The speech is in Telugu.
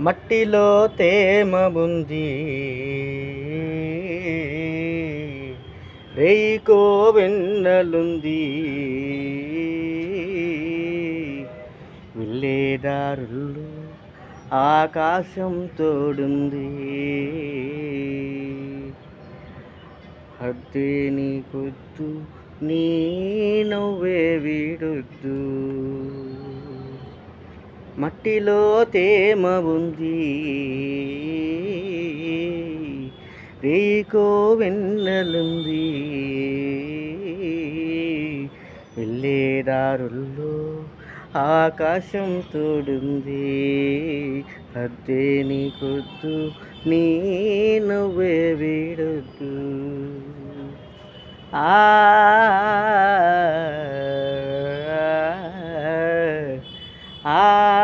మట్టిలో తేమ ఉంది రేయికో వెన్నలుంది వెళ్ళేదారుల్లో ఆకాశం తోడుంది. అద్దే నీకొద్దు నీ నవ్వే వీడొద్దు. మట్టిలో తేమ ఉంది. రేయికో వెన్నెలుంది. వెళ్ళేదారుల్లో ఆకాశం తోడుంది. అద్దే నీ కొద్దు నేను ఆ ఆ